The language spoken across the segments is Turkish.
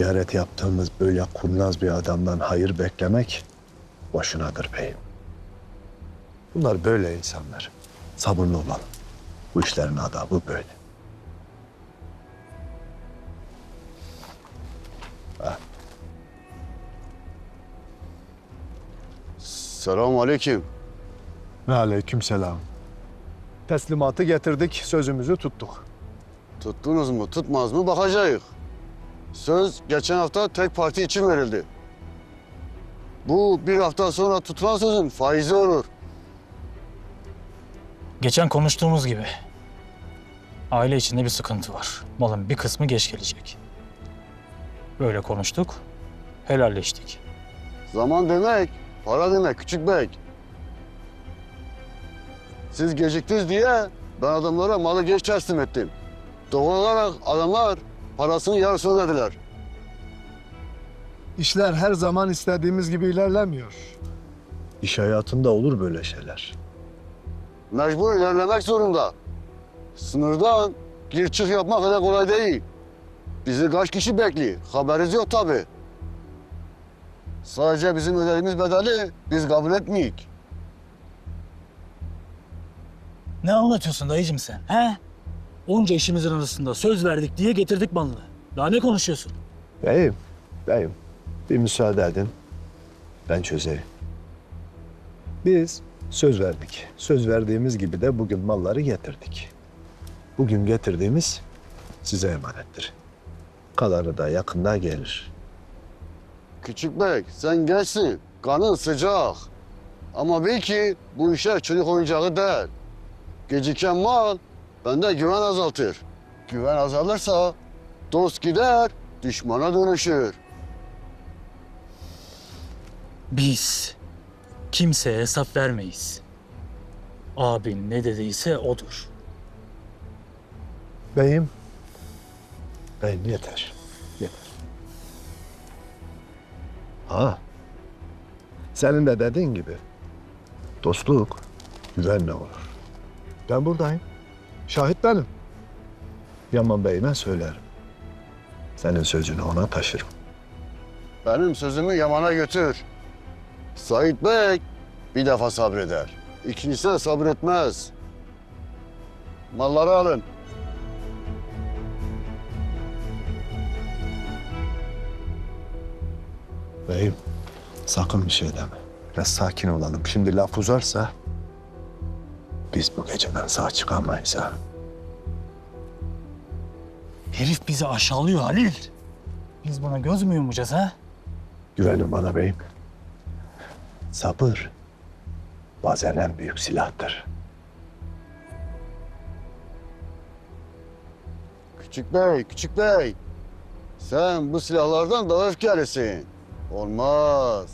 Ziyaret yaptığımız böyle kurnaz bir adamdan hayır beklemek boşunadır beyim. Bunlar böyle insanlar. Sabırlı olalım. Bu işlerin adabı böyle. Selamun aleyküm. Ve aleyküm selam. Teslimatı getirdik, sözümüzü tuttuk. Tuttunuz mu tutmaz mı bakacağız. Söz geçen hafta tek parti için verildi. Bu bir hafta sonra tutulan sözün faizi olur. Geçen konuştuğumuz gibi aile içinde bir sıkıntı var. Malın bir kısmı geç gelecek. Böyle konuştuk, helalleştik. Zaman demek, para demek küçük bey. Siz geciktiniz diye ben adamlara malı geç teslim ettim. Doğal olarak adamlar parasının yarısını ödediler. İşler her zaman istediğimiz gibi ilerlemiyor. İş hayatında olur böyle şeyler. Mecbur ilerlemek zorunda. Sınırdan gir çık yapmak kadar kolay değil. Bizi kaç kişi bekliyor? Haberiniz yok tabii. Sadece bizim ödediğimiz bedeli biz kabul etmeyik. Ne anlatıyorsun dayıcım sen? He? Onca işimizin arasında söz verdik diye getirdik malını. Daha ne konuşuyorsun? Beyim, beyim. Bir müsaade edin. Ben çözeyim. Biz söz verdik. Söz verdiğimiz gibi de bugün malları getirdik. Bugün getirdiğimiz size emanettir. Kalanı da yakında gelir. Küçük bey sen gençsin. Kanın sıcak. Ama bil ki bu işler çocuk oyuncağı değil. Geciken mal bende güven azaltır. Güven azalırsa dost gider, düşmana dönüşür. Biz kimseye hesap vermeyiz. Abin ne dediyse odur. Beyim, beyim yeter. Yeter. Ha, senin de dediğin gibi dostluk güvenle olur. Ben buradayım. Şahit benim. Yaman Bey'ime söylerim. Senin sözünü ona taşırım. Benim sözümü Yaman'a götür. Sait Bey bir defa sabreder. İkincisine sabretmez. Malları alın. Beyim, sakın bir şey deme. Biraz sakin olalım. Şimdi laf uzarsa biz bu geceden sağ çıkamayız ha. Herif bizi aşağılıyor Halil. Biz buna göz mü yumacağız ha? Güvenin bana beyim. Sabır bazen en büyük silahtır. Küçük bey, küçük bey. Sen bu silahlardan daha öfkelisin. Olmaz.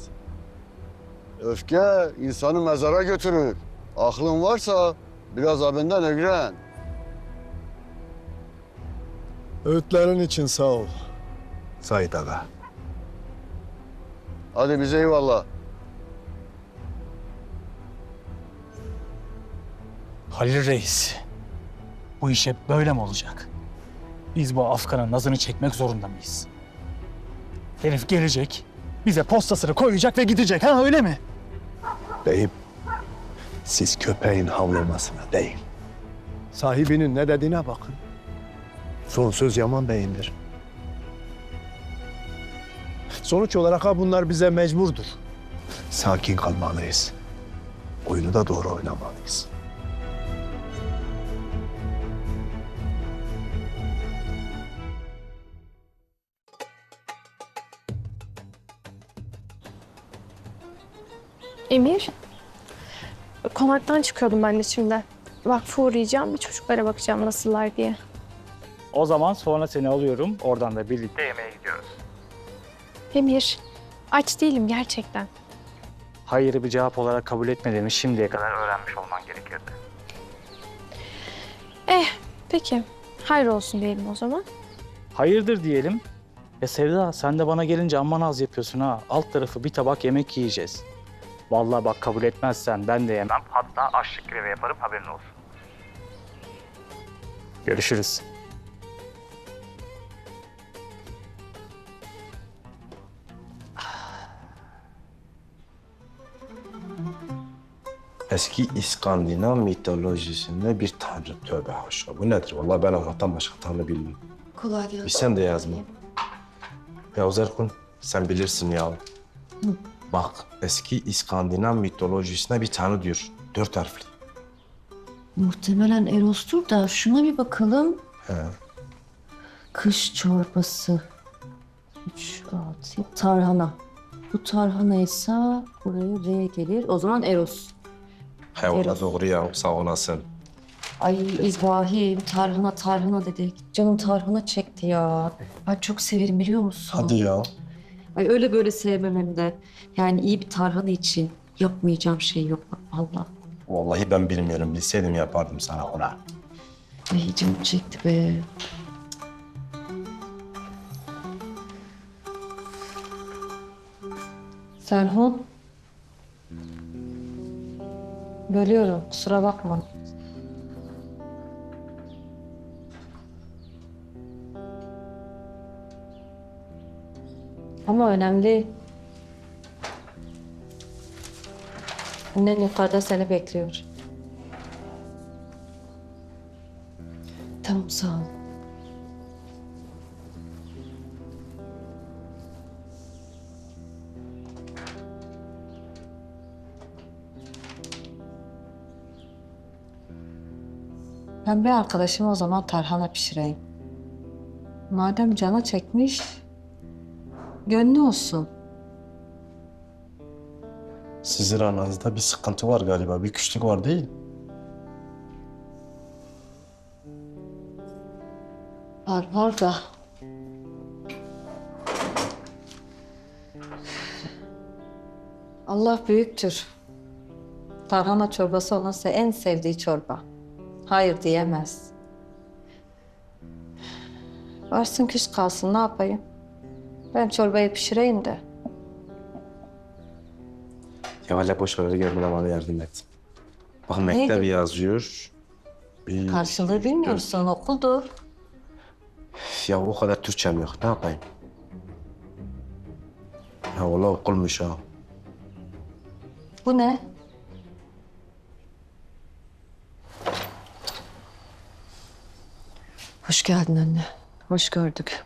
Öfke insanı mezara götürür. Aklın varsa biraz abinden öğren. Öğütlerin için sağ ol. Sait Aga. Hadi bize eyvallah. Halil Reis, bu iş hep böyle mi olacak? Biz bu Afgan'ın nazını çekmek zorunda mıyız? Herif gelecek, bize postasını koyacak ve gidecek ha öyle mi? Beyim, siz köpeğin havlamasına değil, sahibinin ne dediğine bakın. Son söz Yaman Bey'indir. Sonuç olarak ha bunlar bize mecburdur. Sakin kalmalıyız. Oyunu da doğru oynamalıyız. Emir, konaktan çıkıyordum ben de şimdi. Vakfı uğrayacağım, bir çocuklara bakacağım nasıllar diye. O zaman sonra seni alıyorum, oradan da birlikte yemeğe gidiyoruz. Emir, aç değilim gerçekten. Hayırı bir cevap olarak kabul etmediğimi şimdiye kadar öğrenmiş olman gerekirdi. Eh, peki. Hayır olsun diyelim o zaman. Hayırdır diyelim. E Sevda sen de bana gelince amma naz yapıyorsun ha. Alt tarafı bir tabak yemek yiyeceğiz. Vallahi bak kabul etmezsen ben de yemem. Hatta açlık grevi yaparım haberin olsun. Görüşürüz. Eski İskandinav mitolojisinde bir tanrı tövbe haşa. Bu nedir? Vallahi ben Allah'tan başka tanrı bilmiyorum. Kolay gelsin. Bilsen de yazma. Ya Zerkun sen bilirsin ya. Hı. Bak eski İskandinav mitolojisinde bir tanrı diyor. Dört harfli. Muhtemelen Eros'tur da şuna bir bakalım. He. Kış çorbası. Üç, altı, tarhana. Bu tarhana ise buraya R gelir. O zaman Eros. He o da Eros. doğru ya sağ olasın. Ay İbrahim tarhana tarhana dedik. Canım tarhana çekti ya. Ben çok severim biliyor musun? Hadi ya. Ay öyle böyle sevmem hem de. Yani iyi bir tarhana için yapmayacağım şey yok bak valla. Vallahi ben bilmiyorum. Bilseydim yapardım sana ona. Ay canım çekti be. Serhun. Bölüyorum kusura bakma. Ama önemli. Annen yukarıda seni bekliyor. Tamam sağ ol. Ben bir arkadaşıma o zaman tarhana pişireyim. Madem cana çekmiş, gönlü olsun. Sizin aranızda bir sıkıntı var galiba. Bir küçlük var değil. Var var da. Allah büyüktür. Tarhana çorbası se- en sevdiği çorba. Hayır diyemez. Varsın küs kalsın ne yapayım? Ben çorbayı pişireyim de. Ya hala boş ver gelmeden bana yardım et. Bak Neydi? mektep yazıyor. Bir... Karşılığı bilmiyorsun okuldur. Ya o kadar Türkçem yok. Ne yapayım? Ya valla okulmuş ha. Bu ne? Hoş geldin anne. Hoş gördük.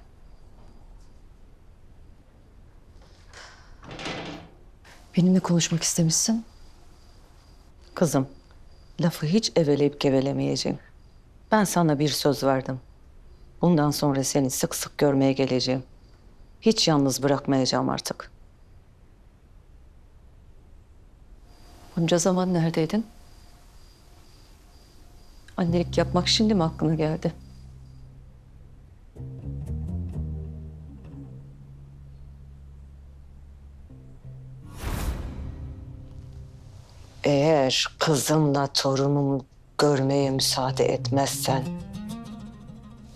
Benimle konuşmak istemişsin. Kızım, lafı hiç eveleyip gevelemeyeceğim. Ben sana bir söz verdim. Bundan sonra seni sık sık görmeye geleceğim. Hiç yalnız bırakmayacağım artık. Bunca zaman neredeydin? Annelik yapmak şimdi mi aklına geldi? Eğer kızımla torunumu görmeye müsaade etmezsen...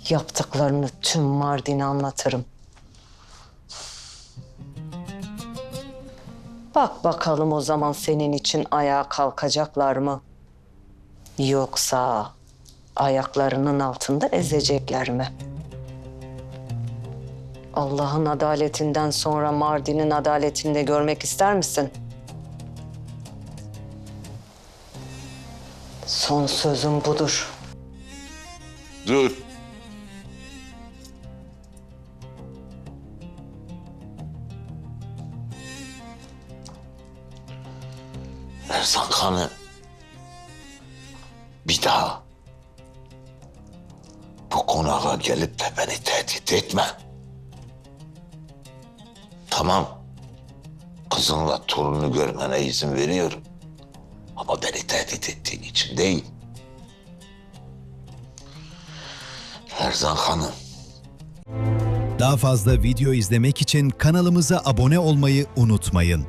...yaptıklarını tüm Mardin'e anlatırım. Bak bakalım o zaman senin için ayağa kalkacaklar mı? Yoksa ayaklarının altında ezecekler mi? Allah'ın adaletinden sonra Mardin'in adaletini de görmek ister misin? Son sözüm budur. Dur. Erzan Kanı bir daha bu konağa gelip de beni tehdit etme. Tamam. Kızınla torununu görmene izin veriyorum. Ama beni tehdit ettiğin için değil. Erzan Hanım. Daha fazla video izlemek için kanalımıza abone olmayı unutmayın.